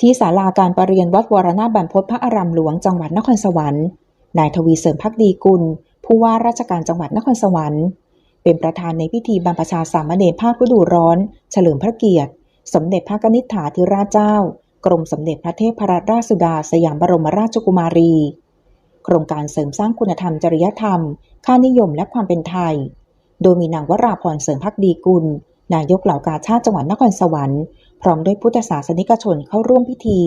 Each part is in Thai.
ที่ศาลาการประเรียนวัดวรนาถบรรพตพระอารามหลวงจังหวัดนครสวรรค์นายทวีเสริมพักดีกุล ผู้ว่าราชการจังหวัดนครสวรรค์ เป็นประธานในพิธีบรรพชาสามเณรภาคฤดูร้อน เฉลิมพระเกียรติ สมเด็จพระกนิษฐาธิราชเจ้า กรมสมเด็จพระเทพรัตนราชสุดาสยามบรมราชกุมารี โครงการเสริมสร้างคุณธรรมจริยธรรม ค่านิยมและความเป็นไทย โดยมีนางวราพรเสริมพักดีกุล นายกเหล่ากาชาติจังหวัดนครสวรรค์ พร้อมด้วยพุทธศาสนิกชนเข้าร่วมพิธี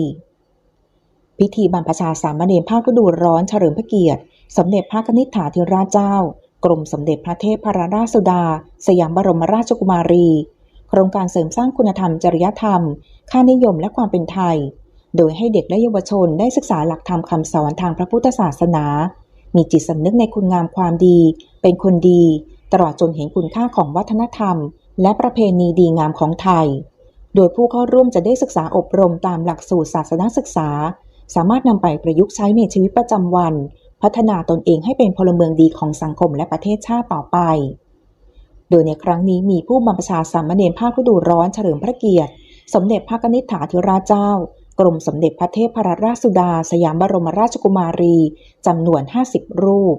พิธีบรรพชาสามเณรภาคฤดูร้อนเฉลิมพระเกียรติ สมเด็จพระนิษฐาธิราชเจ้า กรมสมเด็จพระเทพรราชสุดา สยามบรมราชกุมารี โครงการเสริมสร้างคุณธรรมจริยธรรม ค่านิยมและความเป็นไทย โดยให้เด็กและเยาวชนได้ศึกษาหลักธรรมคำสอนทางพระพุทธศาสนา มีจิตสำนึกในคุณงามความดี เป็นคนดี ตลอดจนเห็นคุณค่าของวัฒนธรรม และประเพณีดีงามของไทย โดยผู้เข้าร่วมจะได้ศึกษาอบรมตามหลักสูตรศาสนศึกษา สามารถนำไปประยุกต์ใช้ในชีวิตประจำวัน พัฒนาตนเองให้เป็นพลเมืองดีของสังคมและประเทศชาติต่อไป โดยในครั้งนี้มีผู้บรรพชาสามเณรภาคฤดูร้อนเฉลิมพระเกียรติ สมเด็จพระนิษฐาธิราชเจ้า กรมสมเด็จพระเทพรัตนราชสุดา สยามบรมราชกุมารีจำนวน 50 รูป